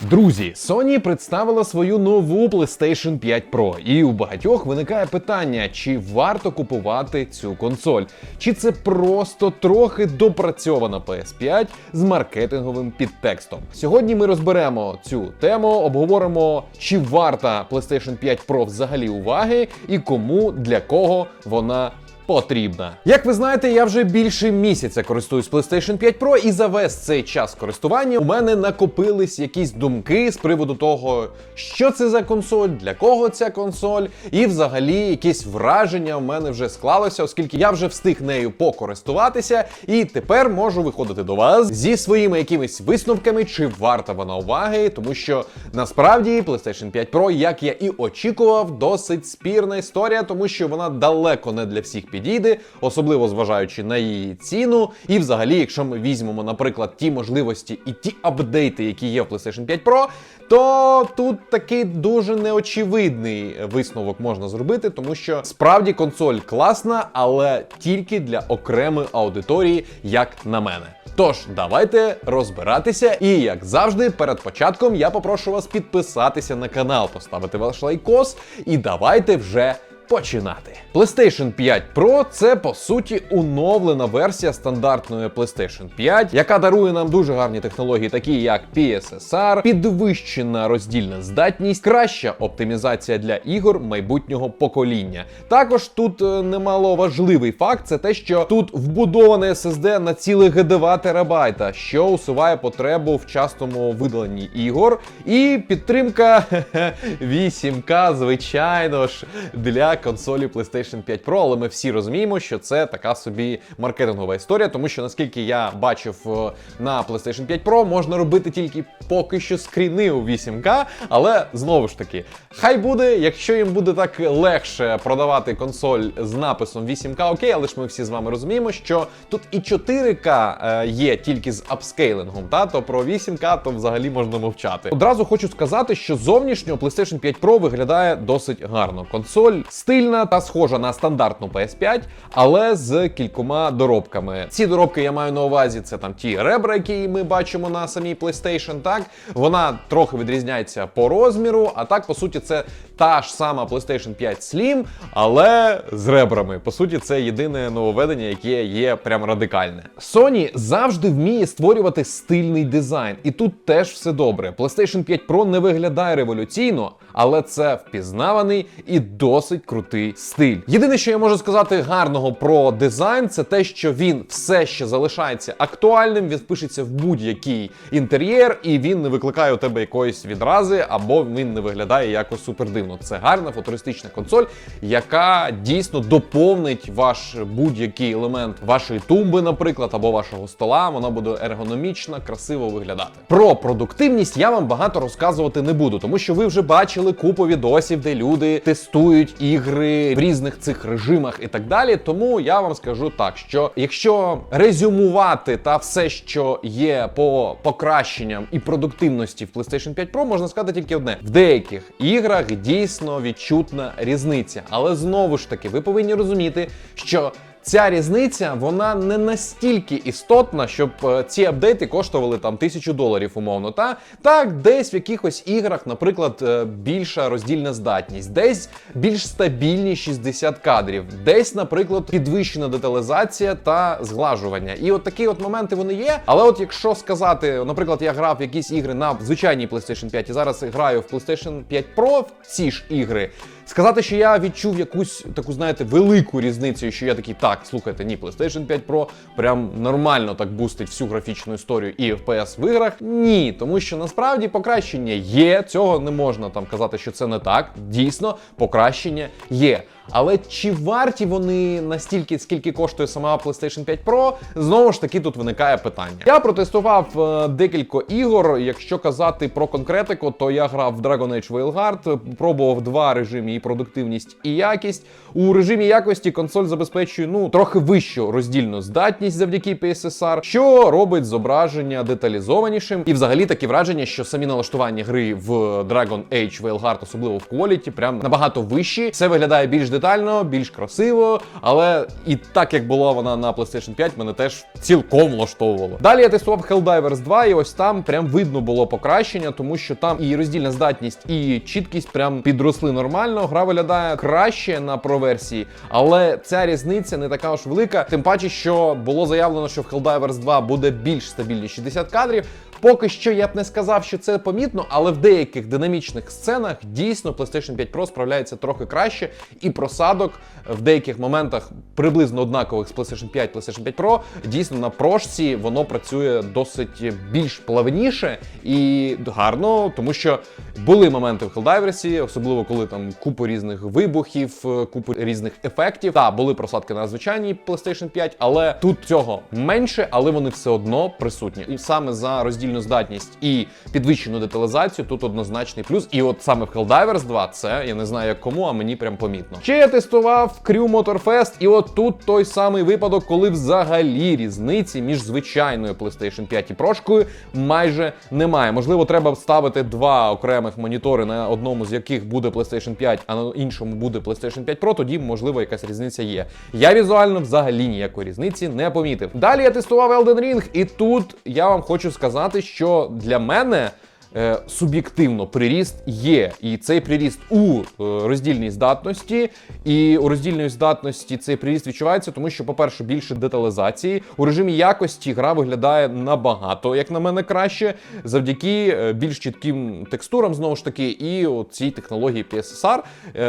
Друзі, Sony представила свою нову PlayStation 5 Pro, і у багатьох виникає питання, чи варто купувати цю консоль, чи це просто трохи допрацьована PS5 з маркетинговим підтекстом. Сьогодні ми розберемо цю тему, обговоримо, чи варта PlayStation 5 Pro взагалі уваги і кому для кого вона потрібна. Як ви знаєте, я вже більше місяця користуюсь PlayStation 5 Pro, і за весь цей час користування у мене накопились якісь думки з приводу того, що це за консоль, для кого ця консоль, і взагалі якісь враження в мене вже склалося, оскільки я вже встиг нею покористуватися, і тепер можу виходити до вас зі своїми якимись висновками, чи варта вона уваги, тому що насправді PlayStation 5 Pro, як я і очікував, досить спірна історія, тому що вона далеко не для всіх підійде, особливо зважаючи на її ціну. І взагалі, якщо ми візьмемо, наприклад, ті можливості і ті апдейти, які є в PlayStation 5 Pro, то тут такий дуже неочевидний висновок можна зробити, тому що справді консоль класна, але тільки для окремої аудиторії, як на мене. Тож, давайте розбиратися. І як завжди, перед початком я попрошу вас підписатися на канал, поставити ваш лайкос, і давайте вже починати. PlayStation 5 Pro це по суті оновлена версія стандартної PlayStation 5, яка дарує нам дуже гарні технології, такі як PSSR, підвищена роздільна здатність, краща оптимізація для ігор майбутнього покоління. Також тут е, немало важливий факт, це те, що тут вбудоване SSD на цілих 2 терабайта, що усуває потребу в частому видаленні ігор, і підтримка 8К, звичайно ж, для консолі PlayStation 5 Pro, але ми всі розуміємо, що це така собі маркетингова історія, тому що наскільки я бачив е, на PlayStation 5 Pro, можна робити тільки поки що скріни у 8К, але знову ж таки, хай буде, якщо їм буде так легше продавати консоль з написом 8К, окей, але ж ми всі з вами розуміємо, що тут і 4К е, є тільки з апскейлингом, та то про 8К то взагалі можна мовчати. Одразу хочу сказати, що зовнішньо PlayStation 5 Pro виглядає досить гарно. Консоль стильна та схожа на стандартну PS5, але з кількома доробками. Ці доробки я маю на увазі, це там ті ребра, які ми бачимо на самій PlayStation. Так вона трохи відрізняється по розміру, а так по суті це та ж сама PlayStation 5 Slim, але з ребрами. По суті, це єдине нововведення, яке є прям радикальне. Sony завжди вміє створювати стильний дизайн, і тут теж все добре. PlayStation 5 Pro не виглядає революційно, але це впізнаваний і досить крутий стиль. Єдине, що я можу сказати гарного про дизайн, це те, що він все ще залишається актуальним, він впишеться в будь-який інтер'єр, і він не викликає у тебе якоїсь відрази, або він не виглядає якось супер дивно. Це гарна футуристична консоль, яка дійсно доповнить ваш будь-який елемент вашої тумби, наприклад, або вашого стола. Вона буде ергономічна, красиво виглядати. Про продуктивність я вам багато розказувати не буду, тому що ви вже бачили купу відосів, де люди тестують ігри в різних цих режимах і так далі. Тому я вам скажу так, що якщо резюмувати та все, що є по покращенням і продуктивності в PlayStation 5 Pro, можна сказати тільки одне: в деяких іграх дійсно відчутна різниця. Але знову ж таки, ви повинні розуміти, що Ця різниця вона не настільки істотна, щоб е, ці апдейти коштували там тисячу доларів, умовно. Та так, десь в якихось іграх, наприклад, е, більша роздільна здатність, десь більш стабільні 60 кадрів, десь, наприклад, підвищена деталізація та зглажування. І от такі от моменти вони є. Але от якщо сказати, наприклад, я грав якісь ігри на звичайній PlayStation 5 і зараз граю в PlayStation 5 Pro в ці ж ігри. Сказати, що я відчув якусь таку, знаєте, велику різницю, що я такий, так, слухайте, ні, PlayStation 5 Pro прям нормально так бустить всю графічну історію і FPS в іграх. Ні, тому що насправді покращення є. Цього не можна там казати, що це не так. Дійсно, покращення є. Але чи варті вони настільки, скільки коштує сама PlayStation 5 Pro? Знову ж таки, тут виникає питання. Я протестував е, декілька ігор. Якщо казати про конкретику, то я грав в Dragon Age Veilguard, пробував два режими і продуктивність і якість. У режимі якості консоль забезпечує ну трохи вищу роздільну здатність завдяки PSSR, що робить зображення деталізованішим. І взагалі таке враження, що самі налаштування гри в Dragon Age Veilguard, особливо в Quality, прям набагато вищі. Все виглядає більш детально, більш красиво, але і так як була вона на PlayStation 5, мене теж цілком влаштовувало. Далі я тестував Helldivers 2, і ось там прям видно було покращення, тому що там і роздільна здатність, і чіткість прям підросли нормально. Гра виглядає краще на Pro-версії, але ця різниця не така уж велика. Тим паче, що було заявлено, що в Helldivers 2 буде більш стабільні 60 кадрів. Поки що я б не сказав, що це помітно, але в деяких динамічних сценах дійсно PlayStation 5 Pro справляється трохи краще, і просадок в деяких моментах приблизно однакових з PlayStation 5 PlayStation 5 Pro, дійсно на прошці воно працює досить більш плавніше і гарно, тому що були моменти в Helldivers, особливо коли там купу різних вибухів, купу різних ефектів. Та були просадки на звичайній PlayStation 5, але тут цього менше, але вони все одно присутні. І саме за роздільну здатність і підвищену деталізацію тут однозначний плюс. І от саме в Helldivers 2 це я не знаю як кому, а мені прям помітно. Ще я тестував Crew Motorfest, і от тут той самий випадок, коли взагалі різниці між звичайною PlayStation 5 і прошкою майже немає. Можливо, треба ставити два окремих монітори, на одному з яких буде PlayStation 5, а на іншому буде PlayStation 5 Pro, тоді можливо якась різниця є. Я візуально взагалі ніякої різниці не помітив. Далі я тестував Elden Ring, і тут я вам хочу сказати, що для мене. Е, Суб'єктивно приріст є, і цей приріст у е, роздільній здатності, і у роздільної здатності цей приріст відчувається, тому що, по-перше, більше деталізації у режимі якості гра виглядає набагато, як на мене, краще, завдяки е, більш чітким текстурам, знову ж таки, і цій технології PSSR.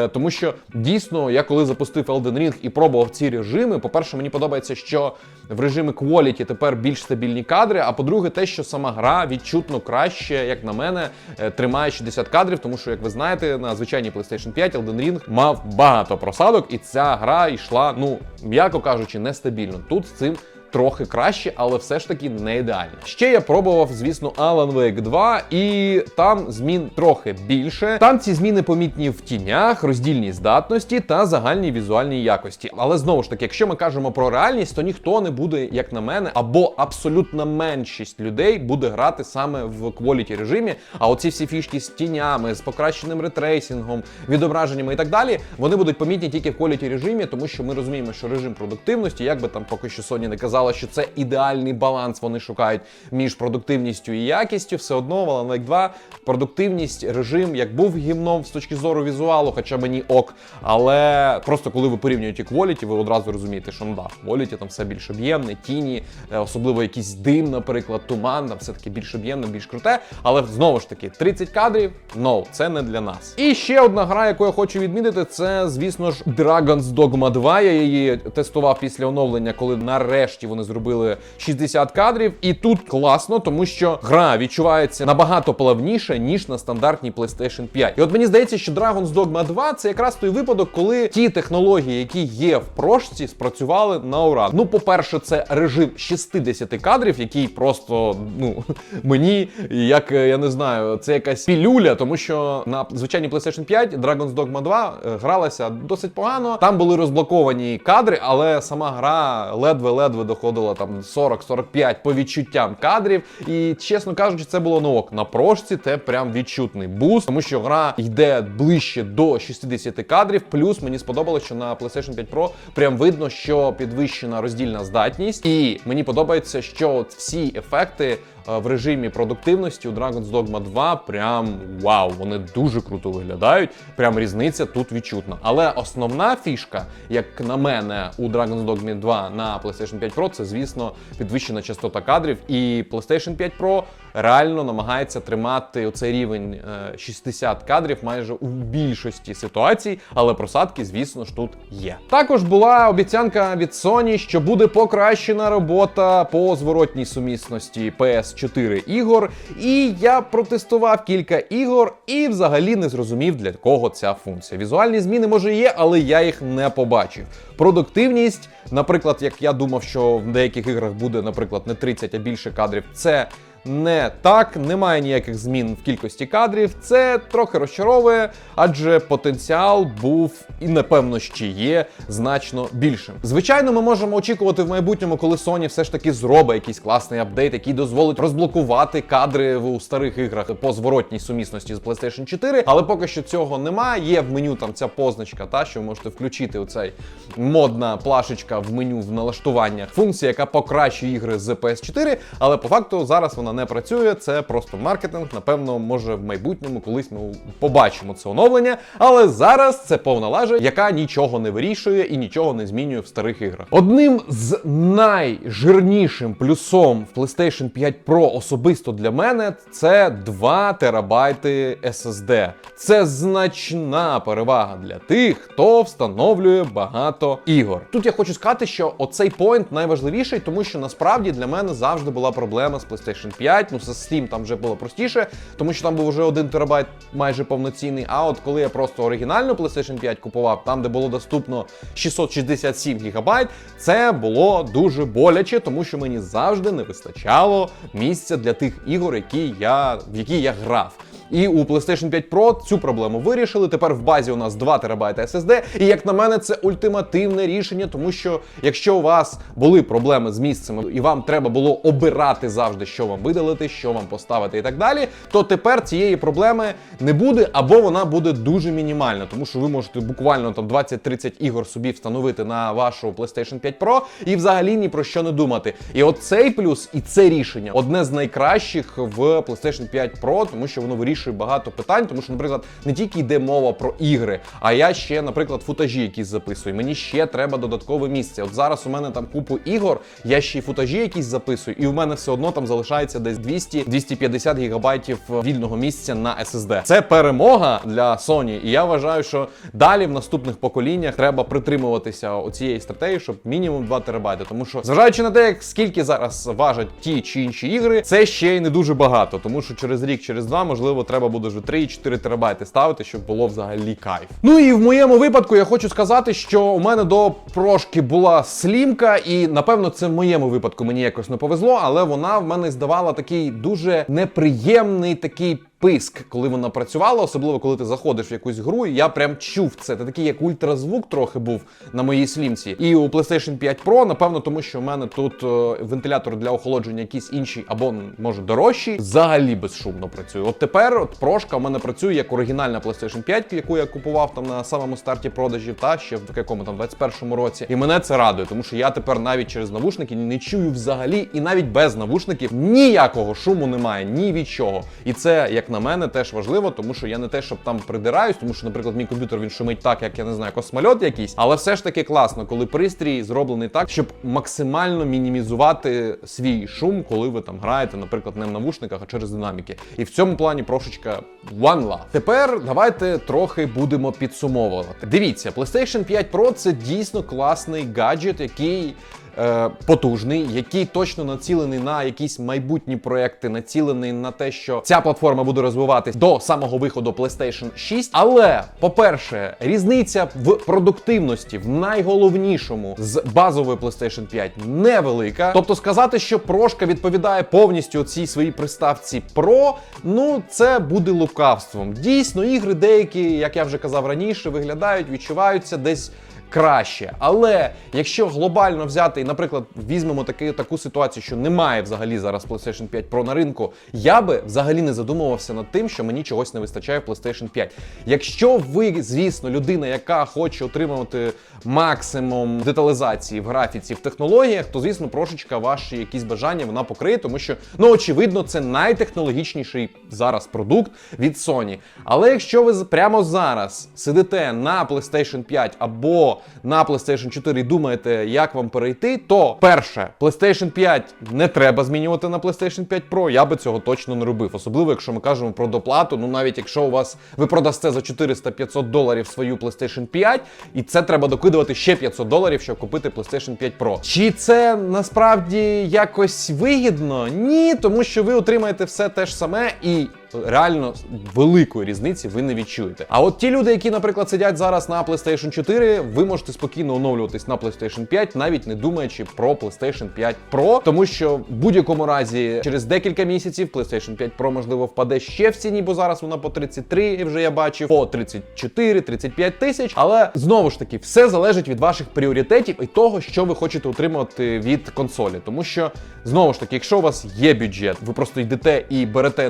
Тому що дійсно, я коли запустив Elden Ring і пробував ці режими, по-перше, мені подобається, що в режимі Quality тепер більш стабільні кадри. А по-друге, те, що сама гра відчутно краще, як на мене, е, тримає 60 кадрів, тому що, як ви знаєте, на звичайній PlayStation 5 Elden Ring мав багато просадок, і ця гра йшла, ну м'яко кажучи, нестабільно. Тут з цим. Трохи краще, але все ж таки не ідеально. Ще я пробував, звісно, Alan Wake 2, і там змін трохи більше. Там ці зміни помітні в тінях, роздільній здатності та загальній візуальній якості. Але знову ж таки, якщо ми кажемо про реальність, то ніхто не буде, як на мене, або абсолютна меншість людей буде грати саме в quality режимі. А оці всі фішки з тінями, з покращеним ретрейсингом, відображеннями і так далі, вони будуть помітні тільки в quality режимі, тому що ми розуміємо, що режим продуктивності, як би там поки що Sony не казала, що це ідеальний баланс вони шукають між продуктивністю і якістю. Все одно Alan Wake 2 продуктивність, режим як був гімном з точки зору візуалу, хоча мені ок. Але просто коли ви порівнюєте quality, ви одразу розумієте, що ну да, quality там все більш об'ємне, тіні, е, особливо якийсь дим, наприклад, туман, там все таки більш об'ємне, більш круте. Але знову ж таки, 30 кадрів, no, це не для нас. І ще одна гра, яку я хочу відмітити, це, звісно ж, Dragon's Dogma 2. Я її тестував після оновлення, коли нарешті вони зробили 60 кадрів. І тут класно, тому що гра відчувається набагато плавніше, ніж на стандартній PlayStation 5. І от мені здається, що Dragon's Dogma 2 це якраз той випадок, коли ті технології, які є в прошці, спрацювали на ура. Ну, по-перше, це режим 60 кадрів, який просто ну мені, як е, я не знаю, це якась пілюля, тому що на звичайній PlayStation 5 Dragon's Dogma 2 е, гралася досить погано. Там були розблоковані кадри, але сама гра ледве-ледве доходила там 40-45 по відчуттям кадрів. І чесно кажучи, це було на ок. На прошці це прям відчутний буст, тому що гра йде ближче до 60 кадрів. Плюс мені сподобалося, що на PlayStation 5 Pro прям видно, що підвищена роздільна здатність, і мені подобається, що от всі ефекти в режимі продуктивності у Dragon's Dogma 2 прям вау, вони дуже круто виглядають. Прям різниця тут відчутна. Але основна фішка, як на мене, у Dragon's Dogma 2 на PlayStation 5 Pro, це звісно підвищена частота кадрів. І PlayStation 5 Pro реально намагається тримати оцей рівень е, 60 кадрів майже у більшості ситуацій, але просадки, звісно ж, тут є. Також була обіцянка від Sony, що буде покращена робота по зворотній сумісності PS4 ігор. І я протестував кілька ігор і взагалі не зрозумів, для кого ця функція. Візуальні зміни може є, але я їх не побачив. Продуктивність, наприклад, як я думав, що в деяких іграх буде, наприклад, не 30, а більше кадрів, це не так, немає ніяких змін в кількості кадрів. Це трохи розчаровує, адже потенціал був і напевно ще є значно більшим. Звичайно, ми можемо очікувати в майбутньому, коли Sony все ж таки зробить якийсь класний апдейт, який дозволить розблокувати кадри у старих іграх по зворотній сумісності з PlayStation 4. Але поки що цього немає. Є в меню там ця позначка, та що ви можете включити оцей модна плашечка в меню в налаштуваннях. Функція, яка покращує ігри з PS4, але по факту зараз вона не працює. Це просто маркетинг. Напевно, може в майбутньому колись ми побачимо це оновлення. Але зараз це повна лажа, яка нічого не вирішує і нічого не змінює в старих іграх. Одним з найжирнішим плюсом в PlayStation 5 Pro особисто для мене це 2 терабайти SSD. Це значна перевага для тих, хто встановлює багато ігор. Тут я хочу сказати, що оцей поінт найважливіший, тому що насправді для мене завжди була проблема з PlayStation 5. Ну, з Steam там вже було простіше, тому що там був вже 1 терабайт майже повноцінний. А от коли я просто оригінальну PlayStation 5 купував, там де було доступно 667 гігабайт, це було дуже боляче, тому що мені завжди не вистачало місця для тих ігор, які я в які я грав. І у PlayStation 5 Pro цю проблему вирішили. Тепер в базі у нас 2 терабайта SSD. І як на мене, це ультимативне рішення, тому що якщо у вас були проблеми з місцем і вам треба було обирати завжди, що вам видалити, що вам поставити і так далі, то тепер цієї проблеми не буде, або вона буде дуже мінімальна, тому що ви можете буквально там 20-30 ігор собі встановити на вашу PlayStation 5 Pro і взагалі ні про що не думати. І от цей плюс і це рішення одне з найкращих в PlayStation 5 Pro, тому що воно вирішує багато питань, тому що, наприклад, не тільки йде мова про ігри, а я ще, наприклад, футажі якісь записую. Мені ще треба додаткове місце. От зараз у мене там купу ігор, я ще й футажі якісь записую, і в мене все одно там залишається десь 200-250 гігабайтів вільного місця на SSD. Це перемога для Sony, і я вважаю, що далі в наступних поколіннях треба притримуватися оцієї стратегії, щоб мінімум 2 терабайти. Тому що, зважаючи на те, як скільки зараз важать ті чи інші ігри, це ще й не дуже багато, тому що через рік, через два, можливо, треба буде вже 3-4 терабайти ставити, щоб було взагалі кайф. Ну і в моєму випадку я хочу сказати, що у мене до прошки була слімка, і напевно це в моєму випадку мені якось не повезло, але вона в мене здавала такий дуже неприємний такий. Писк, коли вона працювала, особливо коли ти заходиш в якусь гру, я прям чув це. Це такий як ультразвук трохи був на моїй слімці. І у PlayStation 5 Pro, напевно, тому що в мене тут е, вентилятор для охолодження якийсь інший, або може дорожчий, взагалі безшумно працює. От тепер от прошка в мене працює як оригінальна PlayStation 5, яку я купував там на самому старті продажів, та ще в якому там 21-му році. І мене це радує, тому що я тепер навіть через навушники не чую взагалі, і навіть без навушників ніякого шуму немає, ні від чого. І це як на мене теж важливо, тому що я не те, щоб там придираюсь, тому що, наприклад, мій комп'ютер він шумить так, як я не знаю, космольот якийсь, але все ж таки класно, коли пристрій зроблений так, щоб максимально мінімізувати свій шум, коли ви там граєте, наприклад, не в навушниках, а через динаміки. І в цьому плані прошечка love. Тепер давайте трохи будемо підсумовувати. Дивіться, PlayStation 5 Pro це дійсно класний гаджет, який е, потужний, який точно націлений на якісь майбутні проекти, націлений на те, що ця платформа буде розвиватись до самого виходу PlayStation 6. Але, по-перше, різниця в продуктивності в найголовнішому з базової PlayStation 5 невелика. Тобто сказати, що прошка відповідає повністю цій своїй приставці Pro, ну це буде лукавством. Дійсно, ігри деякі, як я вже казав раніше, виглядають, відчуваються десь краще. Але якщо глобально взяти, наприклад, візьмемо таки, таку ситуацію, що немає взагалі зараз PlayStation 5 Pro на ринку, я би взагалі не задумувався над тим, що мені чогось не вистачає в PlayStation 5. Якщо ви, звісно, людина, яка хоче отримувати максимум деталізації в графіці, в технологіях, то звісно, прошечка ваші якісь бажання вона покриє, тому що ну очевидно, це найтехнологічніший зараз продукт від Sony. Але якщо ви прямо зараз сидите на PlayStation 5 або на PlayStation 4 і думаєте, як вам перейти, то перше, PlayStation 5 не треба змінювати на PlayStation 5 Pro. Я би цього точно не робив. Особливо, якщо ми кажемо про доплату. Ну навіть якщо у вас ви продасте за 400-500 доларів свою PlayStation 5, і це треба докидувати ще 500 доларів, щоб купити PlayStation 5 Pro. Чи це насправді якось вигідно? Ні, тому що ви отримаєте все те ж саме і реально великої різниці ви не відчуєте. А от ті люди, які, наприклад, сидять зараз на PlayStation 4, ви можете спокійно оновлюватись на PlayStation 5, навіть не думаючи про PlayStation 5 Pro, тому що в будь-якому разі через декілька місяців PlayStation 5 Pro можливо впаде ще в ціні, бо зараз вона по 33, вже я бачив, по 34-35 тисяч. Але знову ж таки, все залежить від ваших пріоритетів і того, що ви хочете отримати від консолі. Тому що знову ж таки, якщо у вас є бюджет, ви просто йдете і берете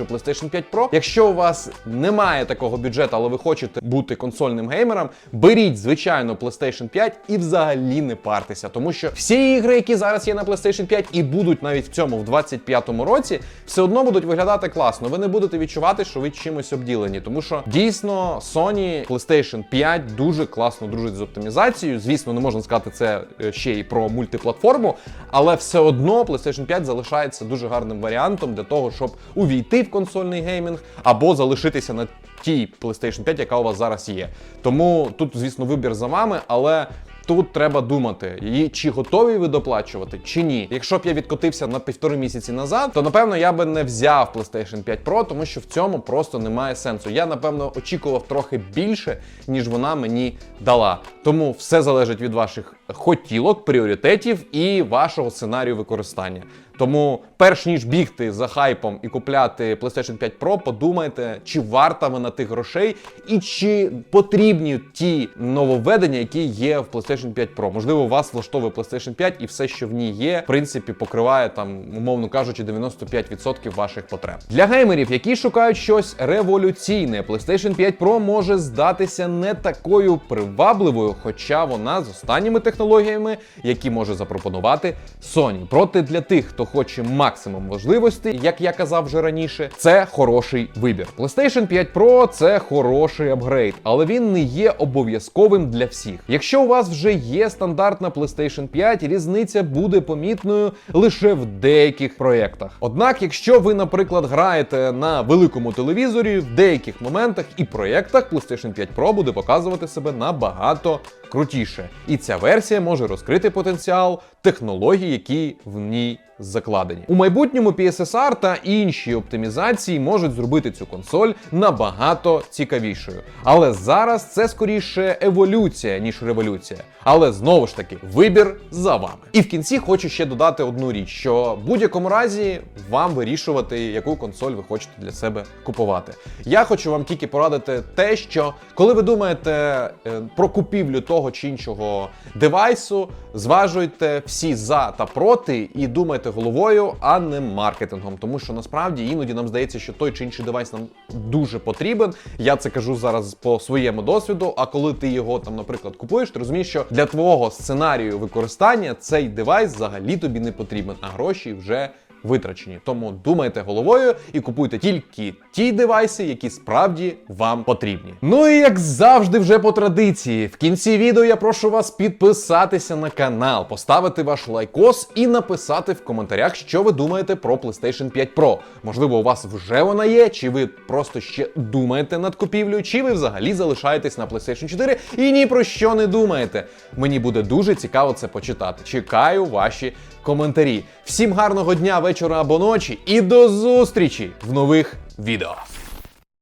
найкрутішу PlayStation 5 Pro. Якщо у вас немає такого бюджету, але ви хочете бути консольним геймером, беріть звичайно PlayStation 5 і взагалі не партеся, тому що всі ігри, які зараз є на PlayStation 5 і будуть навіть в цьому в 25-му році, все одно будуть виглядати класно. Ви не будете відчувати, що ви чимось обділені, тому що дійсно Sony PlayStation 5 дуже класно дружить з оптимізацією. Звісно, не можна сказати це е, ще й про мультиплатформу, але все одно PlayStation 5 залишається дуже гарним варіантом для того, щоб увійти в консольний геймінг або залишитися на тій PlayStation 5, яка у вас зараз є. Тому тут, звісно, вибір за вами, але. Тут треба думати, чи готові ви доплачувати, чи ні. Якщо б я відкотився на півтори місяці назад, то напевно я би не взяв PlayStation 5 Pro, тому що в цьому просто немає сенсу. Я напевно очікував трохи більше, ніж вона мені дала. Тому все залежить від ваших хотілок, пріоритетів і вашого сценарію використання. Тому, перш ніж бігти за хайпом і купляти PlayStation 5 Pro, подумайте, чи варта вона тих грошей, і чи потрібні ті нововведення, які є в PlayStation 5 Pro. Можливо, вас влаштовує PlayStation 5 і все, що в ній є, в принципі, покриває там, умовно кажучи, 95% ваших потреб. Для геймерів, які шукають щось революційне, PlayStation 5 Pro може здатися не такою привабливою, хоча вона з останніми технологіями, які може запропонувати Sony. Проте для тих, хто хоче максимум можливостей, як я казав вже раніше, це хороший вибір. PlayStation 5 Pro це хороший апгрейд, але він не є обов'язковим для всіх. Якщо у вас вже є стандартна PlayStation 5, різниця буде помітною лише в деяких проєктах. Однак, якщо ви, наприклад, граєте на великому телевізорі, в деяких моментах і проєктах PlayStation 5 Pro буде показувати себе набагато крутіше. І ця версія може розкрити потенціал технологій, які в ній закладені. У майбутньому PSSR та інші оптимізації можуть зробити цю консоль набагато цікавішою. Але зараз це скоріше еволюція, ніж революція. Але знову ж таки, вибір за вами. І в кінці хочу ще додати одну річ: що в будь-якому разі вам вирішувати, яку консоль ви хочете для себе купувати. Я хочу вам тільки порадити те, що коли ви думаєте е, про купівлю того чи іншого девайсу, зважуйте всі за та проти і думайте головою, а не маркетингом. Тому що насправді іноді нам здається, що той чи інший девайс нам дуже потрібен. Я це кажу зараз по своєму досвіду. А коли ти його там, наприклад, купуєш, ти розумієш, що для твого сценарію використання цей девайс взагалі тобі не потрібен, а гроші вже витрачені. Тому думайте головою і купуйте тільки ті девайси, які справді вам потрібні. Ну і як завжди, вже по традиції, в кінці відео я прошу вас підписатися на канал, поставити ваш лайкос і написати в коментарях, що ви думаєте про PlayStation 5 Pro. Можливо, у вас вже вона є, чи ви просто ще думаєте над купівлею, чи ви взагалі залишаєтесь на PlayStation 4 і ні про що не думаєте. Мені буде дуже цікаво це почитати. Чекаю ваші коментарі. Всім гарного дня, вечора або ночі і до зустрічі в нових відео.